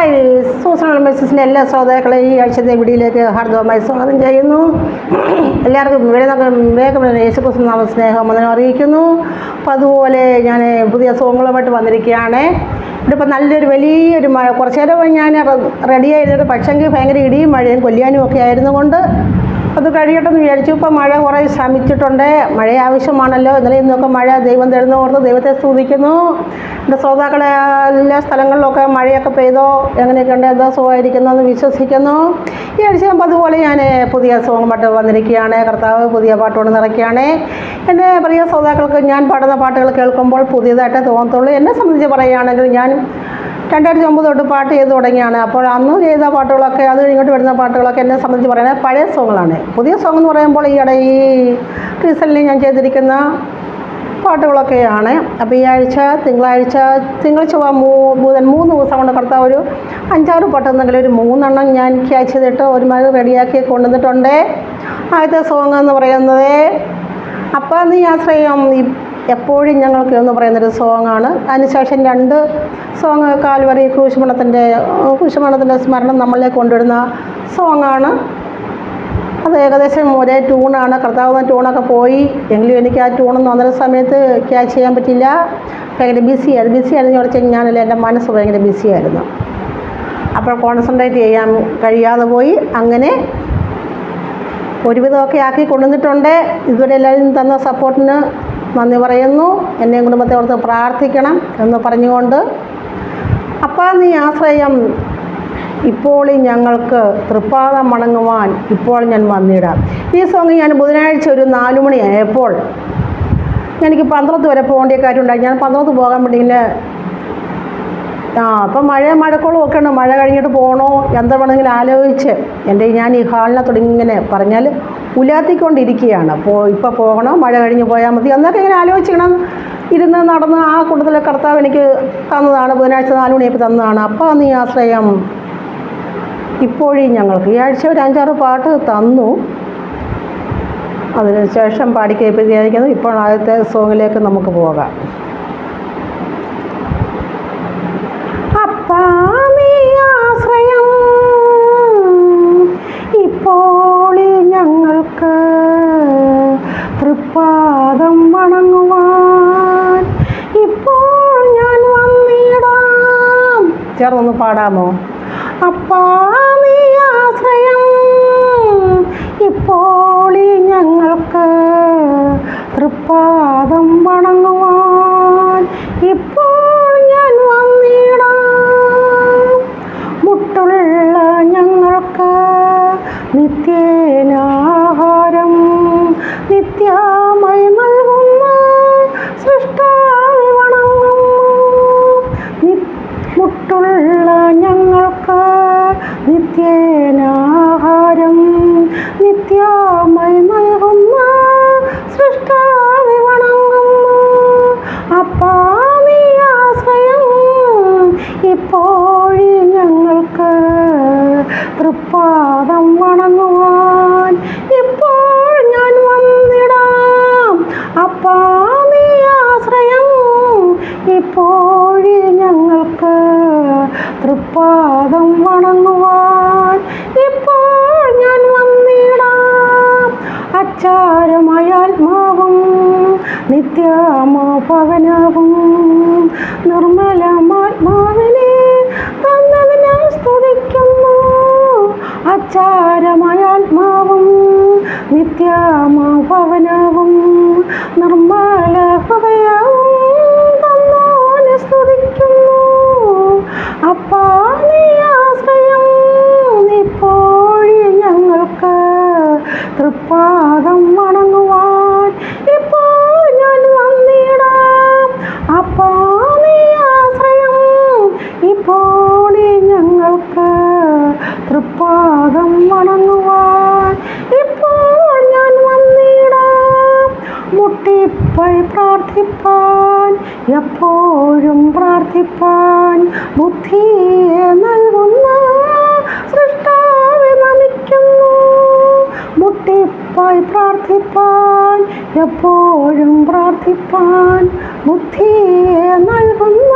Hi സൂസണൽ മെസ്സസിന്റെ എല്ലാ ശ്രോതാക്കളെയും ഈ ആഴ്ചത്തെ വിടിയിലേക്ക് ഹാർദവമായി സ്വാഗതം ചെയ്യുന്നു. എല്ലാവർക്കും വേഗം വേഗം യേശുക്രിസ്തു നാമ സ്നേഹം അതിനെ അറിയിക്കുന്നു. അപ്പോൾ അതുപോലെ ഞാൻ പുതിയ സോങ്ങുകളുമായിട്ട് വന്നിരിക്കുകയാണ്. ഇവിടെ ഇപ്പോൾ നല്ലൊരു വലിയൊരു മഴ കുറച്ച് നേരം ഞാൻ റെഡി ആയിരുന്നിട്ട് പക്ഷെങ്കിൽ ഭയങ്കര ഇടിയും മഴയും കൊല്ലിയാനും ഒക്കെ ആയിരുന്നു കൊണ്ട് അത് കഴിയട്ടെന്ന് വിചാരിച്ചു. ഇപ്പോൾ മഴ കുറേ ശ്രമിച്ചിട്ടുണ്ട്. മഴ ആവശ്യമാണല്ലോ. ഇന്നലെ ഇന്നൊക്കെ മഴ ദൈവം തരുന്ന ഓർത്ത് ദൈവത്തെ സ്തുതിക്കുന്നു. എന്റെ ശ്രോതാക്കളെ എല്ലാ സ്ഥലങ്ങളിലൊക്കെ മഴയൊക്കെ പെയ്തോ എങ്ങനെയൊക്കെ ഉണ്ട് എന്തോ സുഖമായിരിക്കുന്നു എന്ന് വിശ്വസിക്കുന്നു. ഈ ആഴ്ച ആകുമ്പോൾ അതുപോലെ ഞാൻ പുതിയ സോങ് പാട്ട് വന്നിരിക്കുകയാണ്. കർത്താവ് പുതിയ പാട്ടുകൊണ്ട് നിറയ്ക്കുകയാണ്. എന്റെ പ്രിയ ശ്രോതാക്കൾക്ക് ഞാൻ പാടുന്ന പാട്ടുകൾ കേൾക്കുമ്പോൾ പുതിയതായിട്ട് തോന്നത്തുള്ളൂ. എന്നെ സംബന്ധിച്ച് പറയുകയാണെങ്കിൽ ഞാൻ രണ്ടായിരത്തി ഒമ്പത് തൊട്ട് പാട്ട് ചെയ്ത് തുടങ്ങിയാണ്. അപ്പോൾ അന്ന് ചെയ്ത പാട്ടുകളൊക്കെ അത് കഴിഞ്ഞിട്ട് വരുന്ന പാട്ടുകളൊക്കെ എന്നെ സംബന്ധിച്ച് പറയുന്നത് പഴയ സോങ്ങുകളാണ് പുതിയ സോങ് എന്ന് പറയുമ്പോൾ ഈയിടെ ഈ റീസെന്റ്ലി ഞാൻ ചെയ്തിരിക്കുന്ന പാട്ടുകളൊക്കെയാണ്. അപ്പോൾ ഈ ആഴ്ച തിങ്കളാഴ്ച തിങ്കൾ ചൊവ്വ മൂ ബുധൻ മൂന്ന് ദിവസം കൊണ്ട് കടത്താൻ ഒരു അഞ്ചാറ് പാട്ടെന്നെങ്കിലും ഒരു മൂന്നെണ്ണം ഞാൻ ക്യാച്ച് ചെയ്തിട്ട് ഒരുമാതിരി റെഡിയാക്കി കൊണ്ടുവന്നിട്ടുണ്ട്. ആദ്യത്തെ സോങ് എന്ന് പറയുന്നത് അപ്പം നീ ആശ്രയം. എപ്പോഴും ഞങ്ങൾക്ക് എന്ന് പറയുന്നൊരു സോങ്ങാണ്. അതിനുശേഷം രണ്ട് സോങ് കാൽവറി കൂശുമണത്തിന്റെ കൂശുമണത്തിന്റെ സ്മരണം നമ്മളിലേക്ക് കൊണ്ടുവരുന്ന സോങ്ങാണ്. അത് ഏകദേശം ഒരേ ട്യൂണാണ് കർത്താവ് ട്യൂണൊക്കെ പോയി. എങ്കിലും എനിക്ക് ആ ട്യൂണൊന്നും അന്നേരം സമയത്ത് ക്യാച്ച് ചെയ്യാൻ പറ്റില്ല ഭയങ്കര ബിസിയായിരുന്നു ബിസി ആയിരുന്നു ചോദിച്ചാൽ ഞാനല്ല എന്റെ മനസ്സ് ഭയങ്കര ബിസിയായിരുന്നു അപ്പോൾ കോൺസെൻട്രേറ്റ് ചെയ്യാൻ കഴിയാതെ പോയി. അങ്ങനെ ഒരുവിധമൊക്കെ ആക്കി കൊണ്ടുവന്നിട്ടുണ്ട്. ഇതുവരെ എല്ലാവരും തന്ന സപ്പോർട്ടിന് നന്ദി പറയുന്നു. എന്നെയും കുടുംബത്തെ ഓർത്ത് പ്രാർത്ഥിക്കണം എന്ന് പറഞ്ഞുകൊണ്ട്. അപ്പം നീ ആശ്രയം ഇപ്പോൾ ഞങ്ങൾക്ക് തൃപ്പാദം മണങ്ങുവാൻ ഇപ്പോൾ ഞാൻ വന്നിടാം. ഈ സോങ് ഞാൻ ബുധനാഴ്ച ഒരു നാലുമണിയായപ്പോൾ എനിക്ക് പന്ത്രണ്ട് വരെ പോകേണ്ട കാര്യമുണ്ടായി ഞാൻ പന്ത്രണ്ട് പോകാൻ വേണ്ടി ഇങ്ങനെ ആ അപ്പം മഴ മഴക്കോളും ഒക്കെ ഉണ്ട് മഴ കഴിഞ്ഞിട്ട് പോകണോ എന്താ വേണമെങ്കിലും ആലോചിച്ച് എന്റെ ഞാൻ ഈ ഹാളിനകത്തോട് ഇങ്ങനെ പറഞ്ഞാൽ ഉലാത്തിക്കൊണ്ടിരിക്കുകയാണ്. അപ്പോൾ ഇപ്പോൾ പോകണോ? മഴ കഴിഞ്ഞ് പോയാൽ മതി. എന്നൊക്കെ ഇങ്ങനെ ആലോചിക്കണം ഇരുന്ന് നടന്ന് ആ കൂട്ടത്തിലെ കർത്താവ് എനിക്ക് തന്നതാണ്. ബുധനാഴ്ച നാലുമണിയപ്പോൾ തന്നതാണ്. അപ്പോൾ നീ ആശ്രയം ഇപ്പോഴും ഞങ്ങൾക്ക് ഈ ആഴ്ച ഒരു അഞ്ചാറ് പാട്ട് തന്നു. അതിനുശേഷം പാടി കേൾപ്പിക്കുകയായിരിക്കുന്നു. ഇപ്പോൾ ആദ്യത്തെ സോങ്ങിലേക്ക് നമുക്ക് പോകാം. ഞാൻ വന്നിടാം. ചേർന്നൊന്ന് പാടാമോ? അപ്പാ ആശ്രയം. ഇപ്പോൾ ഞങ്ങൾക്ക് തൃപ്പാദം വണങ്ങുവാൻ തൃപ്പാദം വണങ്ങുവാൻ ഇപ്പോൾ ഞാൻ വന്നിടാം. അച്ചാരമയാത്മാവും ആത്മാവും നിത്യാമാഭവനവും നിർമ്മലമാത്മാവിനെ തന്നതിനെ സ്തുതിക്കുന്നു. അച്ചാരമയാത്മാവും ആത്മാവും നിത്യാമാഭവനവും നിർമ്മല ഹൃദയവും തൃപ്പാദം വണങ്ങുവാൻ ഇപ്പോൾ ഞാൻ വന്നിടാം. അപ്പാ നീ ആശ്രയം. ഇപ്പോൾ ഞങ്ങൾക്ക് തൃപ്പാദം വണങ്ങുവാൻ ഇപ്പോൾ ഞാൻ വന്നിടാം. മുട്ടിപ്പോയി പ്രാർത്ഥിപ്പാൻ എപ്പോഴും പ്രാർത്ഥിപ്പാൻ ബുദ്ധിയെ നൽകുന്ന നമിക്കുന്നു മുട്ടിപ്പായി പ്രാർത്ഥിപ്പാൻ എപ്പോഴും പ്രാർത്ഥിപ്പാൻ ബുദ്ധിയെ നൽകുന്ന